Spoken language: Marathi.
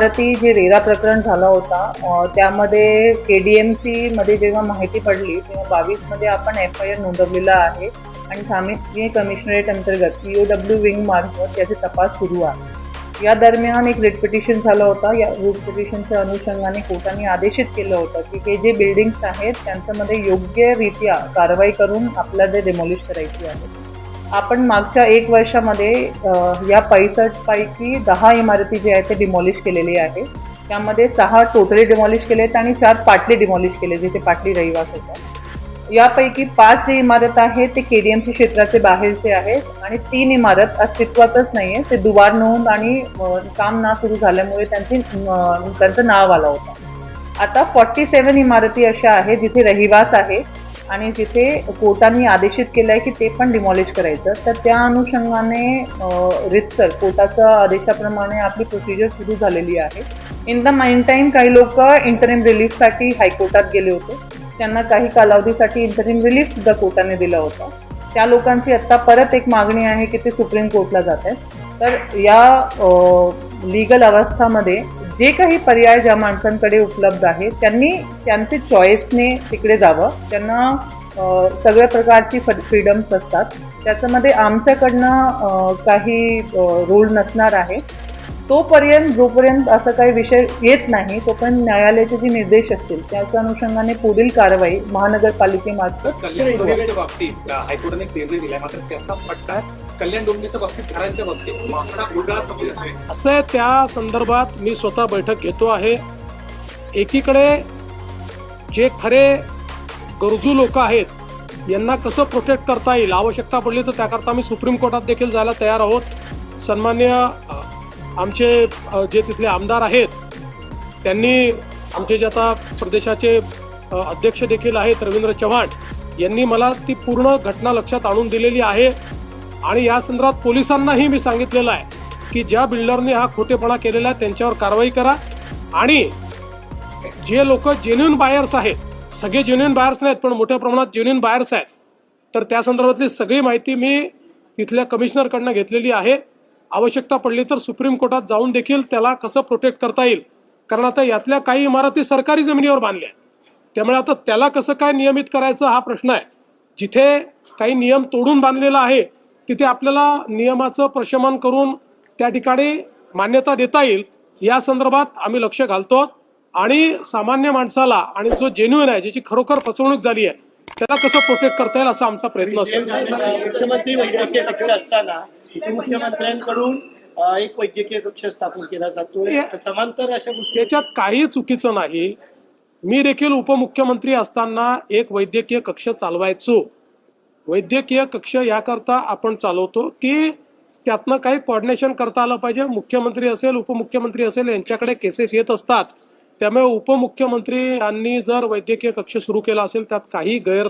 भारती जे रेरा प्रकरण झाला होता त्यामध्ये के डी एममध्ये जेव्हा माहिती पडली तेव्हा बावीसमध्ये आपण एफ आय आर नोंदवलेला आहे आणि स्थानिक कमिशनरेट अंतर्गत पी ओ डब्ल्यू विंग मार्फत याचे तपास सुरू आहे. या दरम्यान एक रिट पिटिशन झालं होतं. या रिट पिटिशनच्या अनुषंगाने कोर्टाने आदेशित केलं होतं की हे जे बिल्डिंग्स आहेत त्यांच्यामध्ये योग्यरित्या कारवाई करून आपल्याला डेमॉलिश करायची आहे. आपण मागच्या एक वर्षामध्ये या पैसठपैकी दहा इमारती जे आहेत ते डिमॉलिश केलेली आहे. त्यामध्ये सहा टोटली डिमॉलिश केले आहेत आणि चार पाटली डिमॉलिश केले जिथे पाटली रहिवास होता. यापैकी पाच जे इमारत आहे ते के डी एम सी क्षेत्राचे बाहेरचे आहेत आणि तीन इमारत अस्तित्वातच नाही आहे ते दुवार नोंद आणि काम ना सुरू झाल्यामुळे त्यांची त्यांचं नाव आलं होतं. आता फॉर्टी सेवन इमारती अशा आहेत जिथे रहिवास आहे. आणि जिथे कोर्टाने आदेशित केलं आहे की ते पण डिमॉलिश करायचं तर त्या अनुषंगाने रितसर कोर्टाच्या आदेशाप्रमाणे आपली प्रोसिजर सुरू झालेली आहे. इन द माइन टाईम काही लोक इंटरिम रिलीफसाठी हायकोर्टात गेले होते. त्यांना काही कालावधीसाठी इंटरिम रिलीफ सुद्धा कोर्टाने दिला होता. त्या लोकांची आत्ता परत एक मागणी आहे की ते सुप्रीम कोर्टला जात आहेत. तर या लीगल अवस्थामध्ये जे काही पर्याय ज्या माणसांकडे उपलब्ध आहेत त्यांनी त्यांचे चॉईसने तिकडे जावं. त्यांना सगळ्या प्रकारची फ्रीडम्स असतात. त्याच्यामध्ये आमच्याकडनं काही रूल नसणार आहे. तोपर्यंत जोपर्यंत असं काही विषय येत नाही तोपर्यंत न्यायालयाचे जे निर्देश असतील त्याच्या अनुषंगाने पुढील कारवाई महानगरपालिकेमार्फत बाबतीत हायकोर्टाने निर्णय दिला मात्र त्याचा फटका कल्याण डोंबिवलीच्या बाबतीत घरांच्या बाबतीत असं आहे, त्या संदर्भात मी स्वतः बैठक घेतो आहे. एकीकडे जे खरे गरजू लोक आहेत यांना कसं प्रोटेक्ट करता येईल आवश्यकता पडली तर त्याकरता आम्ही सुप्रीम कोर्टात देखील जायला तयार आहोत. सन्मान्य आमचे जे तिथले आमदार आहेत त्यांनी आमचे जे आता प्रदेशाचे अध्यक्ष देखील आहेत रवींद्र चव्हाण यांनी मला ती पूर्ण घटना लक्षात आणून दिलेली आहे. आणि या संदर्भात पोलिसांनाही मी सांगितलेलं आहे की ज्या बिल्डरने हा खोटेपणा केलेला आहे त्यांच्यावर कारवाई करा. आणि जे लोक जेन्युन बायर्स आहेत सगळे जेन्युन बायर्स नाहीत पण मोठ्या प्रमाणात जेन्युन बायर्स आहेत तर त्या संदर्भातली सगळी माहिती मी तिथल्या कमिशनरकडनं घेतलेली आहे. आवश्यकता पडली तर सुप्रीम कोर्टात जाऊन देखील त्याला कसं प्रोटेक्ट करता येईल? कारण आता यातल्या काही इमारती सरकारी जमिनीवर बांधल्या आहेत. त्यामुळे आता त्याला कसं काय नियमित करायचं हा प्रश्न आहे. जिथे काही नियम तोडून बांधलेला आहे तिथे आपल्याला नियमाचं प्रशमन करून त्या ठिकाणी मान्यता देता येईल या संदर्भात आम्ही लक्ष घालतो. आणि सामान्य माणसाला आणि जो जेन्युन आहे ज्याची खरोखर फसवणूक झाली आहे त्याला कसं प्रोटेक्ट करता येईल असा आमचा प्रयत्न असेल मुख्यमंत्री वैद्यकीय कक्ष असताना मुख्यमंत्र्यांकडून एक वैद्यकीय कक्ष स्थापन केला जातो. समांतर अशा गोष्टी त्याच्यात काही चुकीचं नाही. मी देखील उपमुख्यमंत्री असताना एक वैद्यकीय कक्ष चालवायचो. वैद्यकीय कक्ष याकरता आपण चालवतो की त्यातनं काही कॉर्डिनेशन करता आलं पाहिजे. मुख्यमंत्री असेल उपमुख्यमंत्री असेल यांच्याकडे केसेस येत असतात. त्यामुळे उपमुख्यमंत्री यांनी जर वैद्यकीय कक्ष सुरू केला असेल त्यात काही गैर